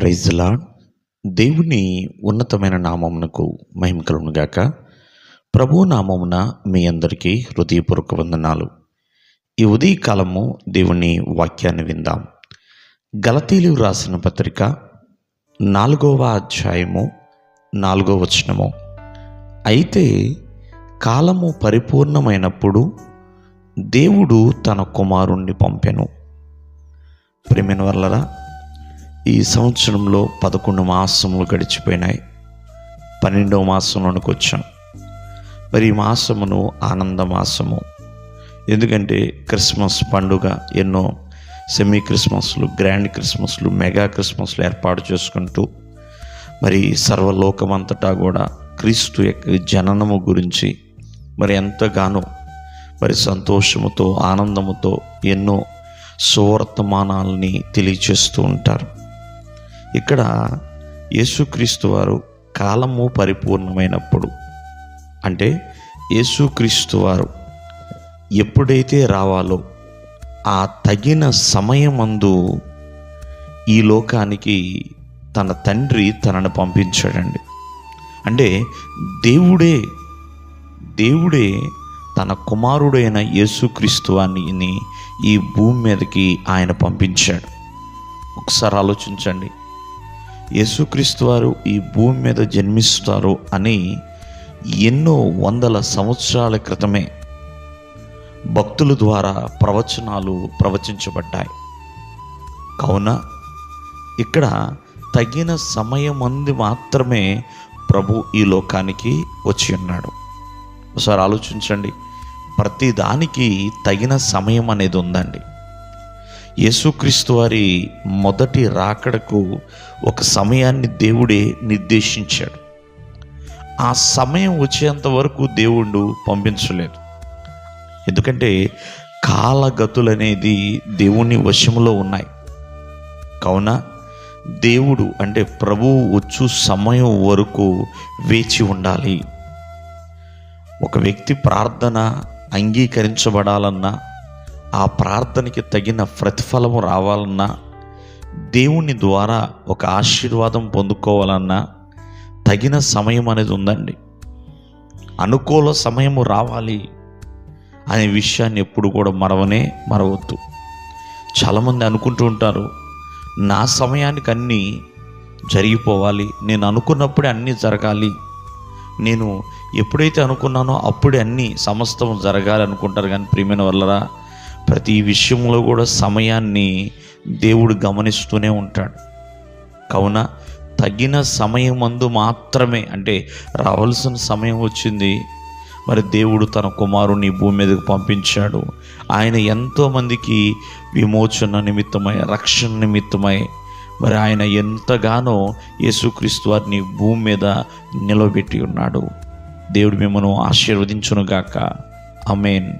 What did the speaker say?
Praise lord దేవుని ఉన్నతమైన నామమునకు మహిమ ప్రభు నామమున మీ అందరికీ హృదయపూర్వక వందనాలు. ఈ ఉదయకాలము దేవుని వాక్యాన్ని విందాం. గలతీలు రాసిన పత్రిక నాలుగవ అధ్యాయము నాలుగో వచనము. అయితే కాలము పరిపూర్ణమైనప్పుడు దేవుడు తన కుమారుణ్ణి పంపెను. ప్రేమిన వల్లరా ఈ సంవత్సరంలో పదకొండు మాసములు గడిచిపోయినాయి. పన్నెండవ మాసంలోనికి వచ్చాం. మరి ఈ మాసమును ఆనంద మాసము. ఎందుకంటే క్రిస్మస్ పండుగ ఎన్నో సెమీ క్రిస్మస్లు గ్రాండ్ క్రిస్మస్లు మెగా క్రిస్మస్లు ఏర్పాటు చేసుకుంటూ మరి సర్వలోకమంతటా కూడా క్రీస్తు యొక్క జననము గురించి మరి ఎంతగానో మరి సంతోషముతో ఆనందముతో ఎన్నో సువర్తమానాలని తెలియచేస్తూ ఉంటారు. ఇక్కడ యేసుక్రీస్తు వారు కాలము పరిపూర్ణమైనప్పుడు అంటే యేసుక్రీస్తు వారు ఎప్పుడైతే రావాలో ఆ తగిన సమయమందు ఈ లోకానికి తన తండ్రి తనను పంపించాడండి. అంటే దేవుడే దేవుడే తన కుమారుడైన యేసుక్రీస్తువాన్ని ఈ భూమి మీదకి ఆయన పంపించాడు. ఒకసారి ఆలోచించండి. యేసుక్రీస్తు వారు ఈ భూమి మీద జన్మిస్తారు అని ఎన్నో వందల సంవత్సరాల క్రితమే భక్తుల ద్వారా ప్రవచనాలు ప్రవచించబడ్డాయి. కావున ఇక్కడ తగిన సమయమంది మాత్రమే ప్రభు ఈ లోకానికి వచ్చి ఉన్నాడు. ఒకసారి ఆలోచించండి ప్రతిదానికి తగిన సమయం అనేది ఉందండి. యేసుక్రీస్తు వారి మొదటి రాకడకు ఒక సమయాన్ని దేవుడే నిర్దేశించాడు. ఆ సమయం వచ్చేంత వరకు దేవుడు పంపించలేదు. ఎందుకంటే కాలగతులు అనేది దేవుని వశంలో ఉన్నాయి. కావున దేవుడు అంటే ప్రభువు వచ్చు సమయం వరకు వేచి ఉండాలి. ఒక వ్యక్తి ప్రార్థన అంగీకరించబడాలన్నా ఆ ప్రార్థనకి తగిన ప్రతిఫలము రావాలన్నా దేవుని ద్వారా ఒక ఆశీర్వాదం పొందుకోవాలన్నా తగిన సమయం అనేది ఉందండి. అనుకూల సమయము రావాలి అనే విషయాన్ని ఎప్పుడు కూడా మరవనే మరవద్దు. చాలామంది అనుకుంటూ ఉంటారు నా సమయానికి అన్నీ జరిగిపోవాలి నేను అనుకున్నప్పుడే అన్నీ జరగాలి నేను ఎప్పుడైతే అనుకున్నానో అప్పుడే అన్నీ సమస్తం జరగాలి అనుకుంటారు కానీ ప్రియమైన వల్లరా ప్రతి విషయంలో కూడా సమయాన్ని దేవుడు గమనిస్తూనే ఉంటాడు. కావున తగిన సమయం మందు మాత్రమే అంటే రావాల్సిన సమయం వచ్చింది మరి దేవుడు తన కుమారుని భూమి మీదకు పంపించాడు. ఆయన ఎంతోమందికి విమోచన నిమిత్తమై రక్షణ నిమిత్తమై మరి ఆయన ఎంతగానో యేసుక్రీస్తు వారిని భూమి మీద నిలబెట్టి ఉన్నాడు. దేవుడు మిమ్మల్ని ఆశీర్వదించునుగాక. అమేన్